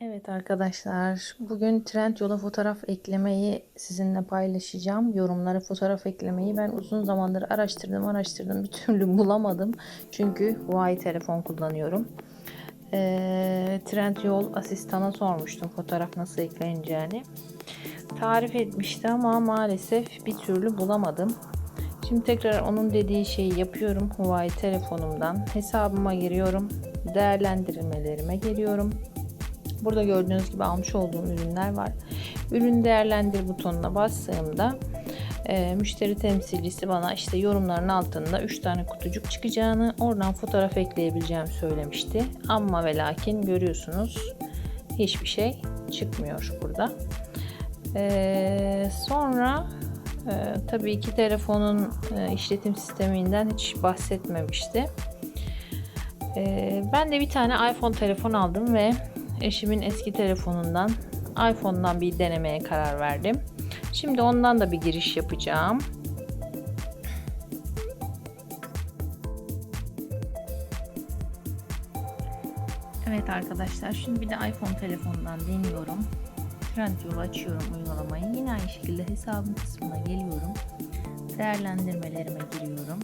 Evet arkadaşlar, bugün Trendyol'a fotoğraf eklemeyi sizinle paylaşacağım. Yorumlara fotoğraf eklemeyi ben uzun zamandır araştırdım, araştırdım, bir türlü bulamadım. Çünkü Huawei telefon kullanıyorum. Ee, Trendyol asistana sormuştum fotoğraf nasıl ekleneceğini. Tarif etmişti ama maalesef bir türlü bulamadım. Şimdi tekrar onun dediği şeyi yapıyorum. Huawei telefonumdan hesabıma giriyorum. Değerlendirmelerime geliyorum. Burada gördüğünüz gibi almış olduğum ürünler var. Ürün değerlendir butonuna bastığımda e, müşteri temsilcisi bana işte yorumların altında 3 tane kutucuk çıkacağını, oradan fotoğraf ekleyebileceğimi söylemişti. Ama ve lakin görüyorsunuz hiçbir şey çıkmıyor burada. E, sonra e, tabii ki telefonun e, işletim sisteminden hiç bahsetmemişti. E, ben de bir tane iPhone telefon aldım ve eşimin eski telefonundan iPhone'dan bir denemeye karar verdim. Şimdi ondan da bir giriş yapacağım. Evet arkadaşlar şimdi bir de iPhone telefondan deniyorum. Trendyol açıyorum uygulamayı. Yine aynı şekilde hesabım kısmına geliyorum. Değerlendirmelerime giriyorum.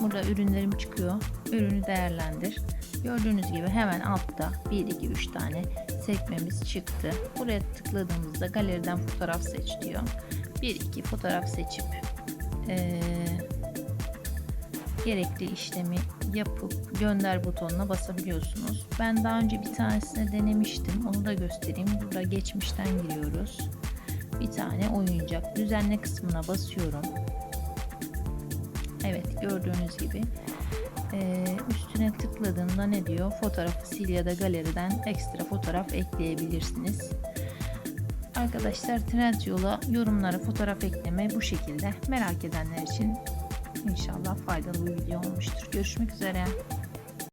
Burada ürünlerim çıkıyor. Ürünü değerlendir. Gördüğünüz gibi hemen altta 1 2 3 tane sekmemiz çıktı. Buraya tıkladığımızda galeriden fotoğraf seç diyor. 1 2 fotoğraf seçip ee, gerekli işlemi yapıp gönder butonuna basabiliyorsunuz. Ben daha önce bir tanesini denemiştim. Onu da göstereyim. Burada geçmişten giriyoruz. Bir tane oyuncak. Düzenle kısmına basıyorum. Evet gördüğünüz gibi ee, üstüne tıkladığımda ne diyor? Fotoğrafı sil ya da galeriden ekstra fotoğraf ekleyebilirsiniz. Arkadaşlar Trendyol'a yorumlara fotoğraf ekleme bu şekilde. Merak edenler için inşallah faydalı bir video olmuştur. Görüşmek üzere.